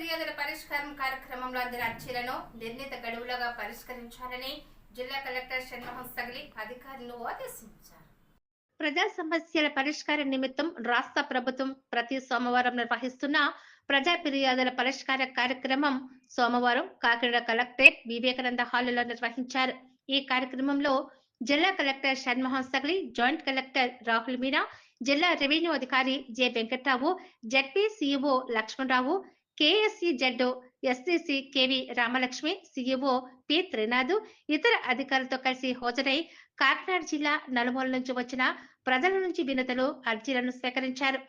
ఫిర్యాదుల పరిష్కారం కార్యక్రమంలో అందిన అర్జీలను నిర్ణీత గడువులుగా పరిష్కరించాలని జిల్లా కలెక్టర్ షణ్మోహన్ సగలి అధికారులను ఆదేశించారు. ప్రజా సమస్యల పరిష్కారం నిమిత్తం రాష్ట్ర ప్రభుత్వం ప్రతి సోమవారం నిర్వహిస్తున్న ప్రజా ఫిర్యాదుల పరిష్కార కార్యక్రమం సోమవారం కాకినాడ కలెక్టరేట్ వివేకానంద హాలులో నిర్వహించారు. ఈ కార్యక్రమంలో జిల్లా collector Shanmohan Sagili joint collector Rahul Meena జిల్లా రెవెన్యూ అధికారి J Venkatrao ZP CEO Lakshmanarao KSC జడ్డు ఎస్సీసీ KV Ramalakshmi CEO P Trinath ఇతర అధికారులతో కలిసి హాజరై కాకినాడ జిల్లా నలుమూల నుంచి వచ్చిన ప్రజల నుంచి వినతులు అర్జీలను స్వీకరించారు.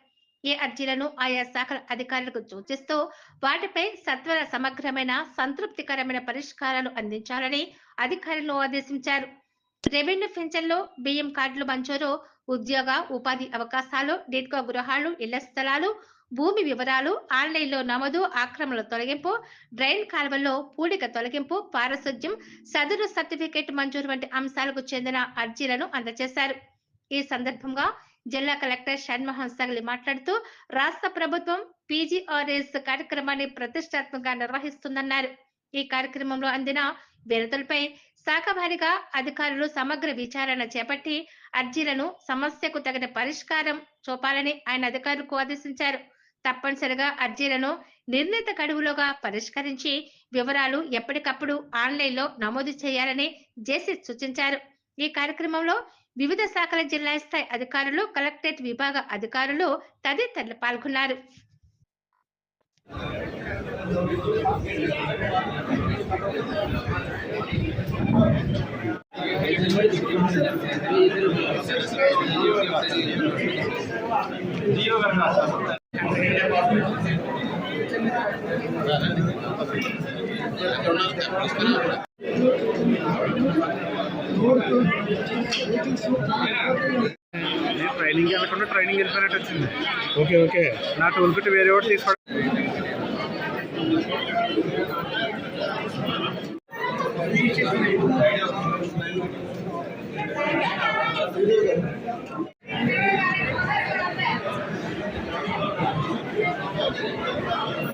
ఈ అర్జీలను ఆయా శాఖల అధికారులకు సూచిస్తూ వాటిపై సత్వర సమగ్రమైన సంతృప్తికరమైన పరిష్కారాలు అందించాలని అధికారులను ఆదేశించారు. రెవెన్యూ పెన్షన్లు బియ్యం కార్డులు మంజూరు ఉద్యోగ ఉపాధి అవకాశాలు డెట్కో గృహాలు ఇళ్ళ స్థలాలు భూమి వివరాలు ఆన్లైన్లో నమోదు ఆక్రమణల తొలగింపు డ్రైన్ కాలువల్లో పూడిక తొలగింపు పారిశుద్ధ్యం సదరు సర్టిఫికేట్ మంజూరు వంటి అంశాలకు చెందిన అర్జీలను అందజేశారు. ఈ సందర్భంగా జిల్లా కలెక్టర్ షణ్మోహన్ సగలి మాట్లాడుతూ రాష్ట్ర ప్రభుత్వం పీజీఆర్ఎస్ కార్యక్రమాన్ని ప్రతిష్టాత్మకంగా నిర్వహిస్తుందన్నారు. ఈ కార్యక్రమంలో అందిన వినతులపై శాఖభారిగా అధికారులు సమగ్ర విచారణ చేపట్టి అర్జీలను సమస్యకు తగిన పరిష్కారం చూపాలని ఆయన అధికారులకు ఆదేశించారు. తప్పనిసరిగా అర్జీలను నిర్ణీత గడువులోగా పరిష్కరించి వివరాలు ఎప్పటికప్పుడు ఆన్లైన్లో నమోదు చేయాలని జేసీ సూచించారు. ఈ కార్యక్రమంలో వివిధ శాఖల జిల్లా స్థాయి అధికారులు కలెక్టరేట్ విభాగ అధికారులు తదితరులు పాల్గొన్నారు. ట్రైనింగ్ వెళ్ళకుండా ట్రైనింగ్ వెళ్ళిపోయినట్టు వచ్చింది. Okay okay. నా టూల్ కిట్ వేరే ఒకటి తీసుకోవడం Thank you.